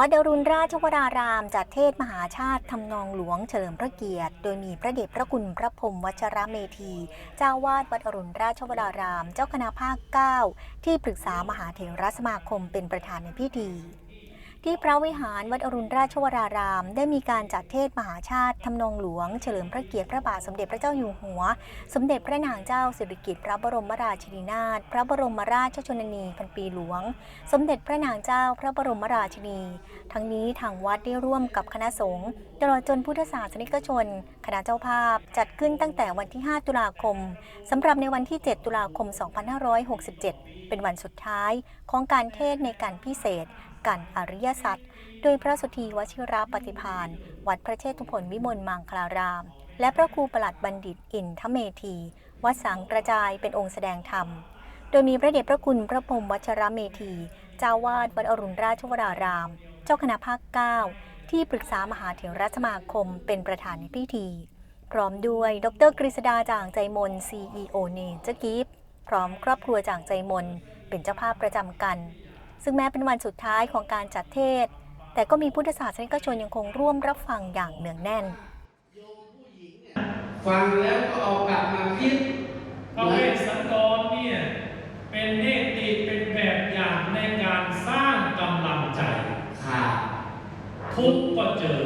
วัดอรุณราชวราราม จัดเทศมหาชาติทำนองหลวงเฉลิมพระเกียรติ โดยมีพระเดชพระคุณพระพรมวัชรเมธี เจ้าวาดวัดอรุณราชวราราม เจ้าคณะภาค 9 ที่ปรึกษามหาเถรสมาคมเป็นประธานในพิธี ที่พระวิหารวัดอรุณราชวราราม ได้มีการจัดเทศมหาชาติทำนองหลวง เฉลิมพระเกียรติพระบาทสมเด็จพระเจ้าอยู่หัว สมเด็จพระนางเจ้าสิริกิติ์พระบรมราชินีนาถพระบรมราชชนนีพันปีหลวง สมเด็จพระนางเจ้าพระบรมราชินี ทั้งนี้ทางวัดได้ร่วมกับคณะสงฆ์ตลอดจนพุทธศาสนิกชน คณะเจ้าภาพจัดขึ้นตั้งแต่วันที่ 5 ตุลาคมสำหรับในวันที่ 7 ตุลาคม 2567 เป็นวันสุดท้ายของการเทศในการพิเศษ การอริยสัจโดยพระสุธีวชิราปฏิพานวัดพระเชตุพนวิมลมังคลาราม และพระครูประหลัดบัณฑิตอินทเมธี วัดสังกระจายเป็นองค์แสดงธรรม โดยมีพระเดชพระคุณพระพรมวัชรเมธี เจ้าวาดวัดอรุณราชวราราม เจ้าคณะภาค9ที่ปรึกษามหาเถรสมาคมเป็นประธานในพิธี พร้อมด้วยดรกฤษดาจางใจมน CEO เนเจกิฟพร้อมครอบครัวจางใจมน เป็นเจ้าภาพประจำกัน ซึ่งแม้เป็นวันสุดท้ายของการจัดเทศน์แต่ก็มีพุทธศาสนิกชนยังคงร่วมรับฟังอย่างเนืองแน่น ฟังแล้วก็เอากลับมาคิดพระเวสสันดรเนี่ย เป็นเนติเป็นแบบอย่างในการสร้างกำลังใจขาดทุกข์ก็เจอ